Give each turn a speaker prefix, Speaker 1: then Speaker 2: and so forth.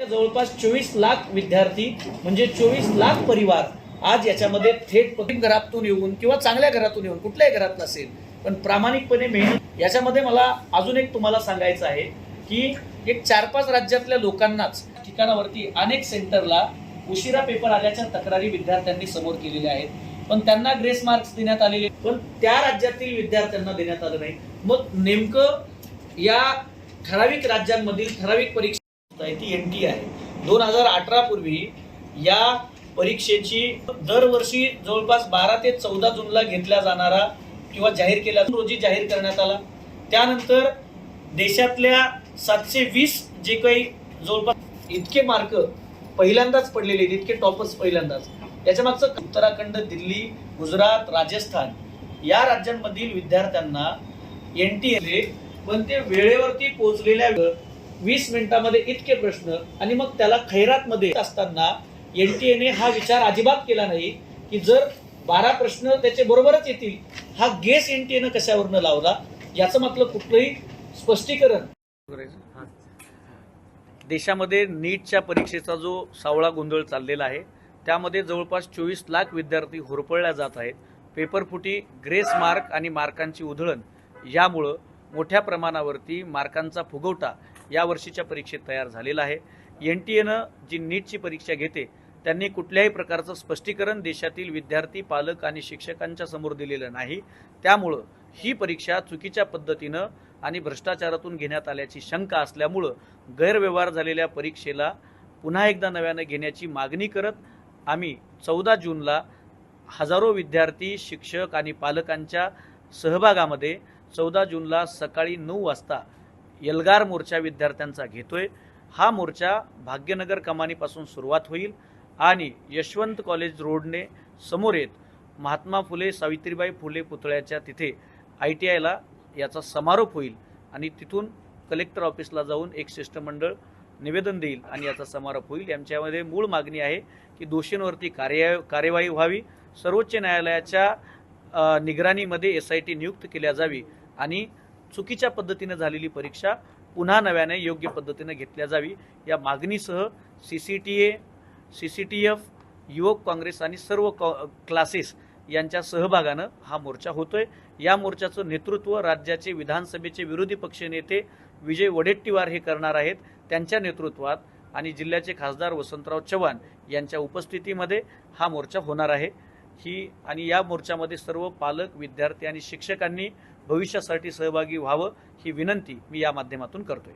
Speaker 1: जवळपास चोवीस लाख विद्यार्थी म्हणजे चोवीस लाख परिवार आज याच्यामध्ये थेट घरातून येऊन किंवा चांगल्या घरातून येऊन कुठल्याही घरात नसेल पण प्रामाणिकपणे मेहनत याच्यामध्ये मला अजून एक तुम्हाला सांगायचं आहे की एक चार पाच राज्यातल्या लोकांनाच ठिकाणावरती अनेक सेंटरला उशिरा पेपर आल्याच्या तक्रारी विद्यार्थ्यांनी समोर केलेल्या आहेत. पण त्यांना ग्रेस मार्क्स देण्यात आलेले पण त्या राज्यातील विद्यार्थ्यांना देण्यात आलं नाही. मग नेमकं या ठराविक राज्यांमधील ठराविक परीक्षा आहे ती एन टी आहे. दोन हजार अठरा पूर्वी या परीक्षेची दरवर्षी जवळपास बारा ते चौदा जूनला घेतला जाणारा किंवा जाहीर केला रोजी जाहीर करण्यात आला. त्यानंतर देशातल्या सातशे वीस जे काही जवळपास इतके मार्क पहिल्यांदाच पडलेले आहेत इतके टॉपर्स पहिल्यांदाच. याच्या मागचं उत्तराखंड दिल्ली गुजरात राजस्थान या राज्यांमधील विद्यार्थ्यांना एन टी ए पण ते वेळेवरती पोहोचलेल्या वीस मिनिटामध्ये इतके प्रश्न आणि मग त्याला खैरातमध्ये असताना एन टी एने हा विचार अजिबात केला नाही की जर बारा प्रश्न त्याचे बरोबरच येतील हा गेस एन टी एनं कशावरनं लावला? याचं मात्र कुठलंही स्पष्टीकरण. देशामध्ये नीटच्या परीक्षेचा जो सावळा गोंधळ चाललेला आहे त्यामध्ये जवळपास चोवीस लाख विद्यार्थी होरपळल्या जात आहेत. पेपरफुटी ग्रेस मार्क आणि मार्कांची उधळण यामुळं मोठ्या प्रमाणावरती मार्कांचा फुगवटा या वर्षीच्या परीक्षेत तयार झालेला आहे. एन टी एनं जी नीटची परीक्षा घेते त्यांनी कुठल्याही प्रकारचं स्पष्टीकरण देशातील विद्यार्थी पालक आणि शिक्षकांच्या समोर दिलेलं नाही. त्यामुळं ही परीक्षा चुकीच्या पद्धतीनं आणि भ्रष्टाचारातून घेण्यात आल्याची शंका असल्यामुळं गैरव्यवहार झालेल्या परीक्षेला पुन्हा एकदा नव्यानं घेण्याची मागणी करत आम्ही चौदा जूनला हजारो विद्यार्थी शिक्षक आणि पालकांच्या सहभागामध्ये चौदा जूनला सकाळी नऊ वाजता एल्गार मोर्चा विद्यार्थ्यांचा घेतोय. हा मोर्चा भाग्यनगर कमानीपासून सुरुवात होईल आणि यशवंत कॉलेज रोडने समोर येत महात्मा फुले सावित्रीबाई फुले पुतळ्याच्या तिथे आय टी आयला याचा समारोप होईल आणि तिथून कलेक्टर ऑफिसला जाऊन एक शिष्टमंडळ निवेदन देईल आणि याचा समारोप होईल. यांच्यामध्ये मूळ मागणी आहे की दोषींवरती कार्य कार्यवाही व्हावी. सर्वोच्च न्यायालयाच्या निगराणीमध्ये एस आय टी नियुक्त केल्या जावी आणि चुकीच्या पद्धतीनं झालेली परीक्षा पुन्हा नव्याने योग्य पद्धतीनं घेतल्या जावी. या मागणीसह C C T A C C T F युवक काँग्रेस आणि सर्व कॉ क्लासेस यांच्या सहभागानं हा मोर्चा होतोय. या मोर्चाचं नेतृत्व राज्याचे विधानसभेचे विरोधी पक्षनेते विजय वडेट्टीवार हे करणार आहेत. त्यांच्या नेतृत्वात आणि जिल्ह्याचे खासदार वसंतराव चव्हाण यांच्या उपस्थितीमध्ये हा मोर्चा होणार आहे. ही आणि या मोर्चामध्ये सर्व पालक विद्यार्थी आणि शिक्षकांनी भविष्यासाठी सहभागी व्हावं ही विनंती मी या माध्यमातून करतोय.